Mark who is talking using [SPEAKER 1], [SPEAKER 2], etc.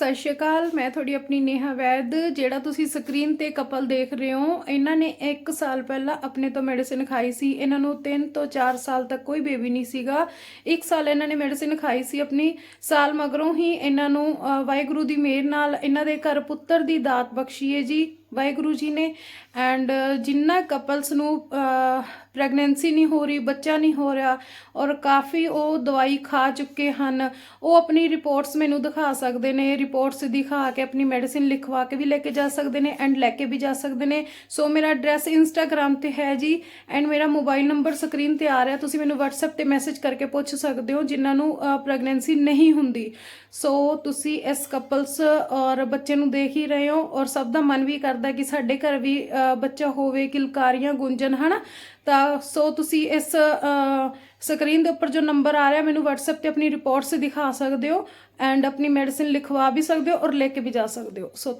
[SPEAKER 1] ਸਤਿ ਸ਼੍ਰੀ ਅਕਾਲ, ਮੈਂ ਤੁਹਾਡੀ ਆਪਣੀ ਨੇਹਾ ਵੈਦ, ਜਿਹੜਾ ਤੁਸੀਂ ਸਕਰੀਨ ਤੇ ਕਪਲ ਦੇਖ ਰਹੇ ਹੋ। ਇਹਨਾਂ ਨੇ 1 ਸਾਲ ਪਹਿਲਾਂ ਆਪਣੇ ਤੋਂ ਮੈਡੀਸਿਨ ਖਾਈ ਸੀ। ਇਹਨਾਂ ਨੂੰ 3 ਤੋਂ 4 ਸਾਲ ਤੱਕ ਕੋਈ ਬੇਬੀ ਨਹੀਂ ਸੀਗਾ। 1 ਸਾਲ ਇਹਨਾਂ ਨੇ ਮੈਡੀਸਿਨ ਖਾਈ ਸੀ ਆਪਣੀ। ਸਾਲ ਮਗਰੋਂ ਹੀ ਇਹਨਾਂ ਨੂੰ ਵਾਹਿਗੁਰੂ ਦੀ ਮਿਹਰ ਨਾਲ ਇਹਨਾਂ ਦੇ ਘਰ ਪੁੱਤਰ ਦੀ ਦਾਤ ਬਖਸ਼ੀ ਹੈ ਜੀ। ਵਾਹਿਗੁਰੂ ਜੀ ਨੇ। ਐਂਡ ਜਿੰਨਾ ਕਪਲਸ ਨੂੰ ਪ੍ਰੈਗਨੈਂਸੀ ਨਹੀਂ ਹੋ ਰਹੀ, ਬੱਚਾ ਨਹੀਂ ਹੋ ਰਿਹਾ, ਔਰ ਕਾਫੀ ਉਹ ਦਵਾਈ ਖਾ ਚੁੱਕੇ ਹਨ, ਉਹ ਆਪਣੀ ਰਿਪੋਰਟਸ ਮੈਨੂੰ ਦਿਖਾ ਸਕਦੇ ਨੇ। ਰਿਪੋਰਟਸ ਦਿਖਾ ਕੇ ਆਪਣੀ ਮੈਡੀਸਿਨ ਲਿਖਵਾ ਕੇ ਵੀ ਲੈ ਕੇ ਜਾ ਸਕਦੇ ਨੇ ਐਂਡ ਲੈ ਕੇ ਵੀ ਜਾ ਸਕਦੇ ਨੇ। ਸੋ ਮੇਰਾ ਐਡਰੈਸ ਇੰਸਟਾਗ੍ਰam ਤੇ ਹੈ ਜੀ। ਐਂਡ ਮੇਰਾ ਮੋਬਾਈਲ ਨੰਬਰ ਸਕਰੀਨ ਤੇ ਆ ਰਿਹਾ। ਤੁਸੀਂ ਮੈਨੂੰ WhatsApp ਤੇ ਮੈਸੇਜ ਕਰਕੇ ਪੁੱਛ ਸਕਦੇ ਹੋ, ਜਿਨ੍ਹਾਂ ਨੂੰ ਪ੍ਰੈਗਨੈਂਸੀ ਨਹੀਂ ਹੁੰਦੀ। ਸੋ ਤੁਸੀਂ ਇਸ ਕਪਲਸ ਔਰ ਬੱਚੇ ਨੂੰ ਦੇਖ ਹੀ ਰਹੇ ਹੋ, ਔਰ ਸਭ ਦਾ ਮਨ ਵੀ ਕਰ ਕਰਦਾ ਕਿ ਸਾਡੇ ਘਰ ਵੀ ਬੱਚਾ ਹੋਵੇ, ਕਿਲਕਾਰੀਆਂ ਗੁੰਜਨ ਹਨਾ? ਤਾਂ ਸੋ ਤੁਸੀਂ ਇਸ ਸਕਰੀਨ ਦੇ ਉੱਪਰ ਜੋ ਨੰਬਰ ਆ ਰਿਹਾ, ਮੈਨੂੰ WhatsApp ਤੇ ਆਪਣੀ ਰਿਪੋਰਟਸ ਦਿਖਾ ਸਕਦੇ ਹੋ ਐਂਡ ਆਪਣੀ ਮੈਡੀਸਿਨ ਲਿਖਵਾ ਵੀ ਸਕਦੇ ਹੋ ਔਰ ਲੈ ਕੇ ਵੀ ਜਾ ਸਕਦੇ ਹੋ। ਸੋ